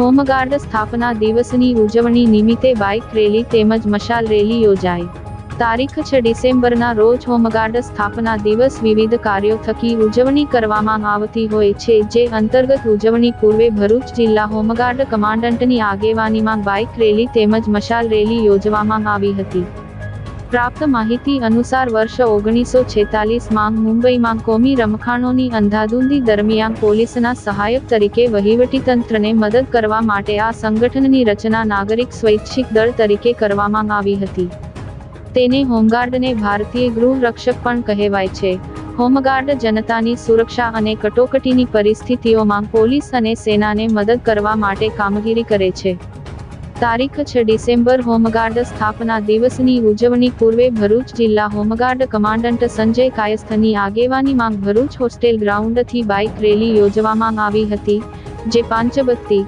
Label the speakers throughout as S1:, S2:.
S1: Home guard સ્થાપના દિવસની ઉજવણી નિમિત્તે બાઇક રેલી તેમજ મશાલ રેલી યોજાઈ. તારીખ છ ડિસેમ્બરના રોજ હોમગાર્ડ સ્થાપના દિવસ વિવિધ કાર્યો થકી ઉજવણી કરવામાં આવતી હોય છે, જે અંતર્ગત ઉજવણી પૂર્વે ભરૂચ જિલ્લા હોમગાર્ડ કમાન્ડન્ટની આગેવાનીમાં બાઇક રેલી તેમજ મશાલ રેલી યોજવામાં આવી હતી. પ્રાપ્ત માહિતી અનુસાર વર્ષ ઓગણીસો છેતાલીસમાં મુંબઈમાં કોમી રમખાણોની અંધાધૂંધી દરમિયાન પોલીસના સહાયક તરીકે વહીવટીતંત્રને મદદ કરવા માટે આ સંગઠનની રચના નાગરિક સ્વૈચ્છિક દળ તરીકે કરવામાં આવી હતી. તેને હોમગાર્ડને ભારતીય ગૃહરક્ષક પણ કહેવાય છે. હોમગાર્ડ જનતાની સુરક્ષા અને કટોકટીની પરિસ્થિતિઓમાં પોલીસ અને સેનાને મદદ કરવા માટે કામગીરી કરે છે. તારીખ છ ડિસેમ્બર હોમગાર્ડ સ્થાપના દિવસની ઉજવણી પૂર્વે ભરૂચ જિલ્લા હોમગાર્ડ કમાન્ડન્ટ સંજય કાયસ્થની આગેવાનીમાં ભરૂચ હોસ્ટેલ ગ્રાઉન્ડથી બાઇક રેલી યોજવામાં આવી હતી, જે પાંચબત્તી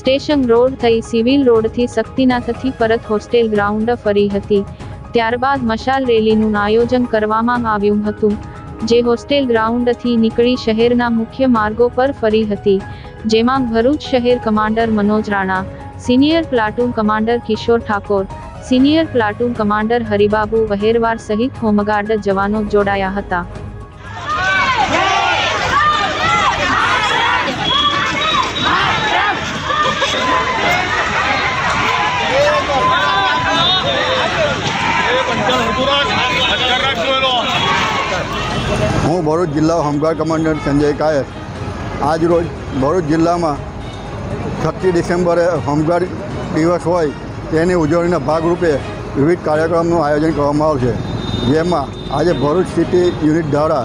S1: સ્ટેશન રોડ થઈ સિવિલ રોડથી શક્તિનાથથી પરત હોસ્ટેલ ગ્રાઉન્ડ ફરી હતી, ત્યારબાદ મશાલ રેલીનું આયોજન કરવામાં આવ્યું હતું, જે હોસ્ટેલ ગ્રાઉન્ડથી નીકળી શહેરના મુખ્ય માર્ગો પર ફરી હતી. જેમાં ભરૂચ શહેર commander Manoj Rana senior platoon commander Kishor Thakor senior platoon commander Haribabu Vaherwar સહિત હોમગાર્ડ જવાનો જોડાયા હતા
S2: હું ભરૂચ જિલ્લા હોમગાર્ડ કમાન્ડર સંજય કાયર આજ રોજ ભરૂચ જિલ્લામાં છત્રીસ ડિસેમ્બરે હોમગાર્ડ દિવસ હોય, તેની ઉજવણીના ભાગરૂપે વિવિધ કાર્યક્રમનું આયોજન કરવામાં આવશે. જેમાં આજે ભરૂચ સિટી યુનિટ દ્વારા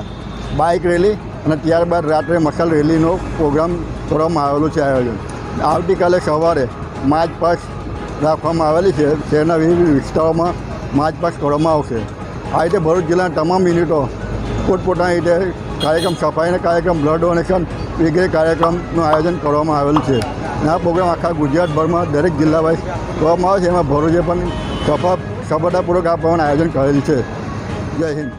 S2: બાઇક રેલી અને ત્યારબાદ રાત્રે મશાલ રેલીનો પ્રોગ્રામ કરવામાં આવેલો છે આયોજન. આવતીકાલે સવારે માર્ચ પાસ રાખવામાં આવેલી છે. શહેરના વિવિધ વિસ્તારોમાં માર્ચ પાસ કરવામાં આવશે. આ રીતે ભરૂચ જિલ્લાના તમામ યુનિટો પોતપોતાની રીતે કાર્યક્રમ સફાઈના કાર્યક્રમ બ્લડ ડોનેશન વગેરે કાર્યક્રમનું આયોજન કરવામાં આવેલું છે. અને આ પ્રોગ્રામ આખા ગુજરાતભરમાં દરેક જિલ્લા વાઇઝ કરવામાં આવે છે. એમાં ભરૂચે પણ સફા સફળતાપૂર્વક આ પ્રમાણે આયોજન કરેલ છે. જય હિન્દ.